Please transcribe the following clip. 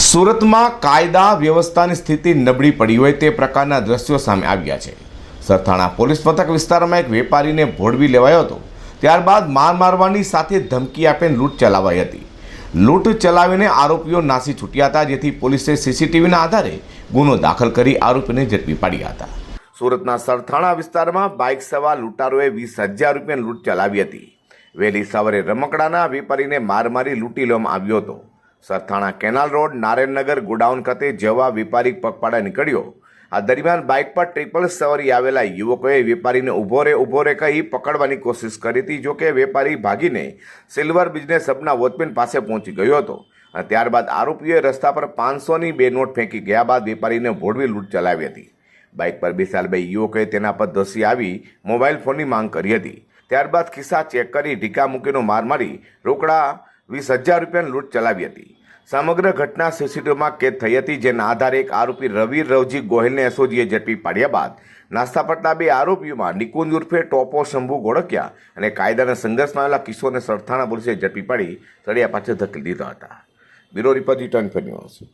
સુરતમાં કાયદા વ્યવસ્થાની સ્થિતિ નબળી પડી હોય તે પ્રકારના દ્રશ્યો સામે આવ્યા છે. સરથાણા પોલીસ મથક વિસ્તારમાં એક વેપારીને ભોળવી લેવાયો હતો. ત્યારબાદ માર મારવાની સાથે ધમકી આપીને લૂંટ ચલાવાઈ હતી. લૂંટ ચલાવીને આરોપીઓ નાસી છૂટ્યા હતા, જેથી પોલીસે સીસીટીવીના આધારે ગુનો દાખલ કરી આરોપીને ઝડપી પાડ્યા હતા. સુરતના સરથાણા વિસ્તારમાં બાઇક સવાર લૂંટારોએ વીસ હજાર રૂપિયાની લૂંટ ચલાવી હતી. વહેલી સવારે રમકડાના વેપારીને માર મારી લૂંટી લેવામાં આવ્યો હતો. Sarthana canal road Narayannagar godown ખાતે જવા વેપારી પગપાળા નીકળ્યો. આ દરમિયાન બાઇક પર ટ્રિપલ સવારી આવેલા યુવકોએ વેપારીને ઊભો રે ઊભો રે કહી પકડવાની કોશિશ કરી હતી, જોકે વેપારી ભાગીને સિલ્વર બિઝનેસ હબના વોચમેન પાસે પહોંચી ગયો હતો. અને ત્યારબાદ આરોપીઓએ રસ્તા પર પાંચસોની બે નોટ ફેંકી ગયા બાદ વેપારીને ભોળવી લૂંટ ચલાવી હતી. બાઇક પર બેસાલ બે યુવકોએ તેના પર ધસી આવી મોબાઈલ ફોનની માંગ કરી હતી. ત્યારબાદ ખિસ્સા ચેક કરી ઢીકા મૂકીનો માર મારી રોકડા વીસ હજાર રૂપિયાની લૂંટ ચલાવી હતી. સમગ્ર ઘટના સીસીટીવીમાં કેદ થઈ હતી, જેના આધારે એક આરોપી રવિ રવજી ગોહિલને એસઓજીએ ઝડપી પાડ્યા બાદ. નાસ્તા પડતા બે આરોપીઓમાં નિકુંજ ઉર્ફે ટોપો શંભુ ગોળકિયા અને કાયદાના સંઘર્ષમાં આવેલા કિશોરને સરથાણા પોલીસે ઝડપી પાડી, સળિયા પાછળ ધકેલી દીધા હતા. Bureau report return news.